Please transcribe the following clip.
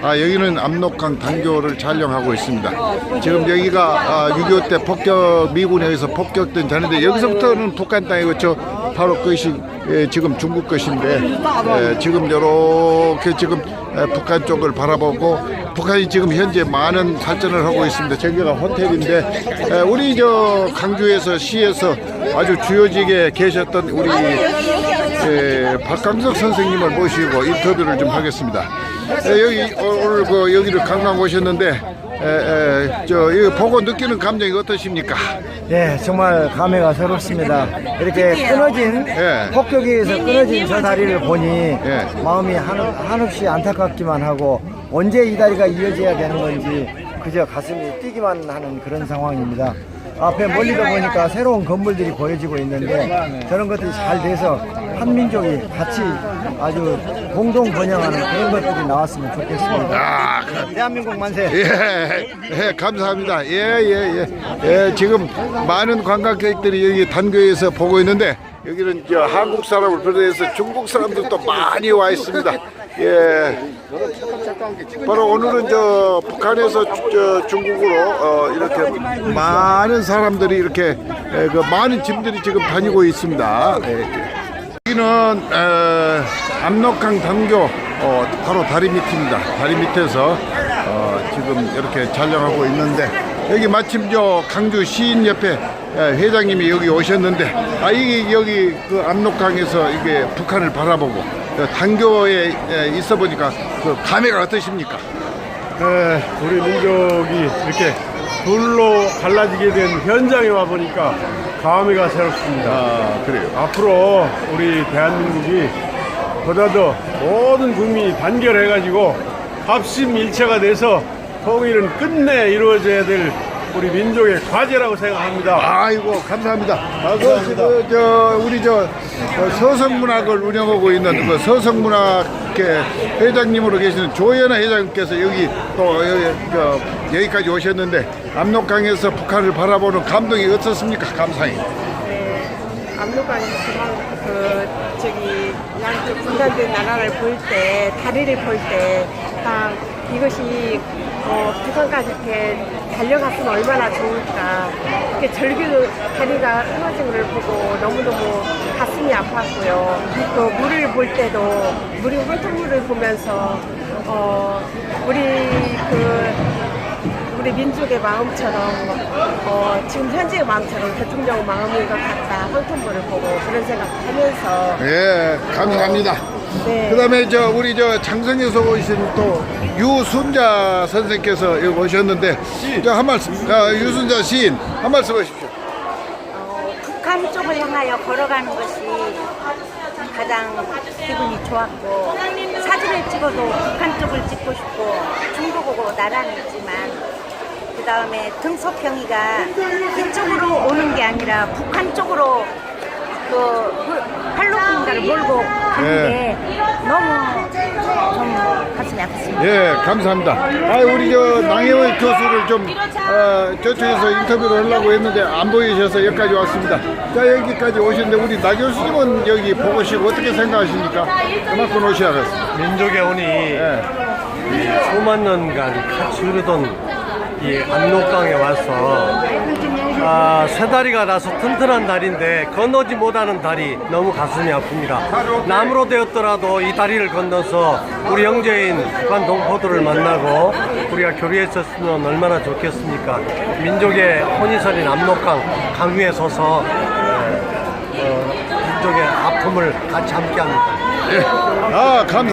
아, 여기는 압록강 단교를 촬영하고 있습니다. 지금 여기가 아, 6.25 때 폭격, 미군에 의해서 폭격된 자리인데 여기서부터는 북한 땅이고 저 바로 그것이 예, 지금 중국 것인데 예, 지금 이렇게 지금 예, 북한 쪽을 바라보고 북한이 지금 현재 많은 발전을 하고 있습니다. 저기가 호텔인데 예, 우리 저 강주에서 시에서 아주 주요직에 계셨던 우리 예, 박강석 선생님을 모시고 인터뷰를 좀 하겠습니다. 예, 여기 오- 오늘 그 여기를 관광 오셨는데 에, 에, 저 이거 보고 느끼는 감정이 어떠십니까? 네, 정말 감회가 새롭습니다. 이렇게 끊어진 예. 폭격에 의해서 끊어진 저 다리를 보니 예. 마음이 한, 한없이 안타깝기만 하고 언제 이 다리가 이어져야 되는 건지 그저 가슴이 뛰기만 하는 그런 상황입니다. 앞에 멀리서 보니까 새로운 건물들이 보여지고 있는데 저런 것들이 잘 돼서 한민족이 같이 아주 공동 번영하는 그런 것들이 나왔으면 좋겠습니다. 아, 그- 대한민국 만세! 예, 예, 감사합니다. 예, 예, 예. 예, 지금 많은 관광객들이 여기 단교에서 보고 있는데 여기는 저 한국 사람을 비롯해서 중국 사람들도 많이 와 있습니다. 예. 바로 오늘은 저 북한에서 주- 저 중국으로 어, 이렇게 많은 사람들이 이렇게 예, 그 많은 짐들이 지금 다니고 있습니다. 예. 여기는 에, 압록강 단교 어, 바로 다리 밑입니다. 다리 밑에서 어, 지금 이렇게 촬영하고 있는데 여기 마침 저 강주 시인 옆에 에, 회장님이 여기 오셨는데 아 이게 여기 그 압록강에서 이게 북한을 바라보고 어, 단교에 에, 있어 보니까 그 감회가 어떠십니까? 네, 우리 민족이 이렇게 둘로 갈라지게 된 현장에 와 보니까 감회가 새롭습니다. 아 그래요. 앞으로 우리 대한민국이 보다 더 모든 국민이 단결해가지고 합심일체가 돼서 통일은 끝내 이루어져야 될 우리 민족의 과제라고 생각합니다. 아이고 감사합니다. 아, 그, 그, 저 우리 저 어, 서성문학을 운영하고 있는 그 서성문학회 회장님으로 계시는 조연아 회장님께서 여기 또 여기, 저, 여기까지 오셨는데 압록강에서 북한을 바라보는 감동이 어떻습니까? 감상이. 네, 압록강에서 그만 그 저기 양쪽 분단된 나라를 볼 때 다리를 볼 때 딱 이것이 어, 북한까지 이렇게 달려갔으면 얼마나 좋을까 이렇게 절규 다리가 끊어진 걸 보고 너무너무 가슴이 아팠고요 또 물을 볼 때도 물이 황토물을 보면서 어, 우리 그 우리 민족의 마음처럼 어, 지금 현재의 마음처럼 대통령 마음인 것 같다 황통부를 보고 그런 생각하면서 예, 감사합니다. 네. 그다음에 저 우리 저 장성에서 오신 또 유순자 선생께서 여기 오셨는데 저한 말씀, 아, 유순자 시인 한 말씀 하십시오. 어, 북한 쪽을 향하여 걸어가는 것이 가장 기분이 좋았고 사진을 찍어도 북한 쪽을 찍고 싶고 중국하고 나라는 있지만 그 다음에 등소평이가 이쪽으로 오는 게 아니라 북한 쪽으로 그 팔로군가를 몰고 가는 게 너무 좀 가슴이 아팠습니다. 예, 감사합니다. 아, 우리 저 낭혜원 교수를 좀 어, 저쪽에서 인터뷰를 하려고 했는데 안 보이셔서 여기까지 왔습니다. 자, 여기까지 오셨는데 우리 나 교수님은 여기 보고시고 어떻게 생각하십니까? 그만큼 오셔야겠습니다. 민족의 운이 예. 이 수만 년간 같이 흐르던 이 압록강에 와서 아, 새 다리가 나서 튼튼한 다리인데 건너지 못하는 다리 너무 가슴이 아픕니다. 남으로 되었더라도 이 다리를 건너서 우리 형제인 북한 동포들을 만나고 우리가 교류했었으면 얼마나 좋겠습니까? 민족의 혼이설인 압록강 강위에 서서 어, 민족의 아픔을 같이 함께합니다. 아, 감